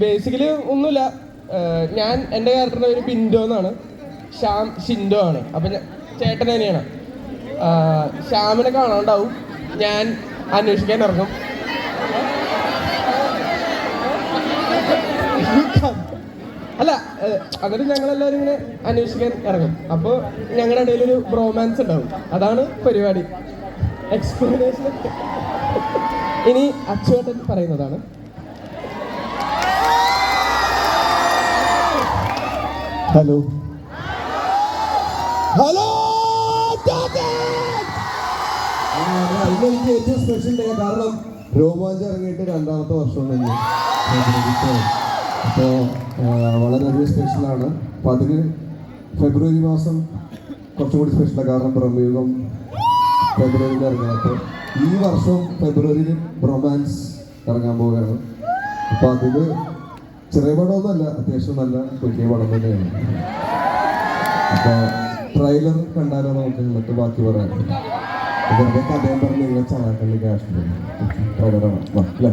Basically ഒന്നുമില്ല. ഞാൻ എന്റെ ക്യാരക്ടറിന്റെ പേര് പിൻഡോ എന്നാണ്. ശ്യാം ഷിൻഡോ ആണ്. അപ്പം ചേട്ടൻ തന്നെയാണ്. ശ്യാമിനെ കാണാണ്ടാവും. ഞാൻ അന്വേഷിക്കാൻ ഇറങ്ങും. അല്ല എന്നിട്ട് ഞങ്ങളെല്ലാവരും ഇങ്ങനെ അന്വേഷിക്കാൻ ഇറങ്ങും. അപ്പോൾ ഞങ്ങളുടെ ഇടയിൽ ഒരു ബ്രോമാൻസ് ഉണ്ടാവും. അതാണ് പരിപാടി. എക്സ്പ്ലനേഷൻ ഇനി അച്ചുവേട്ടൻ പറയുന്നതാണ്. ഹലോ. ഹലോ ഇന്ന് എനിക്ക് ഏറ്റവും സ്പെഷ്യൽ ഡേ കാരണം രോമാഞ്ചം ഇറങ്ങിയിട്ട് രണ്ടാമത്തെ വർഷമാണ് അപ്പോൾ വളരെയധികം സ്പെഷ്യലാണ് അപ്പോൾ അതിന് ഫെബ്രുവരി മാസം കുറച്ചും കൂടി സ്പെഷ്യലാണ് കാരണം ബ്രഹ്മയുഗം ഫെബ്രുവരിയിൽ ഇറങ്ങുന്നത് അപ്പോൾ ഈ വർഷം ഫെബ്രുവരിയിൽ റൊമാൻസ് ഇറങ്ങാൻ പോവുകയാണ്. അപ്പോൾ അതിൽ ചെറിയ പടമൊന്നുമല്ല അത്യാവശ്യം നല്ല വലിയ പടം തന്നെയാണ്. അപ്പോൾ ട്രെയിലർ കണ്ടാലോ നമുക്ക് എന്നിട്ട് ബാക്കി പറയാം. ഇവരുടെ കഥയും പറഞ്ഞ് നിങ്ങളെ ചാനലിൽ ക്യാഷ് ട്രെയിലറാണ് അല്ലേ?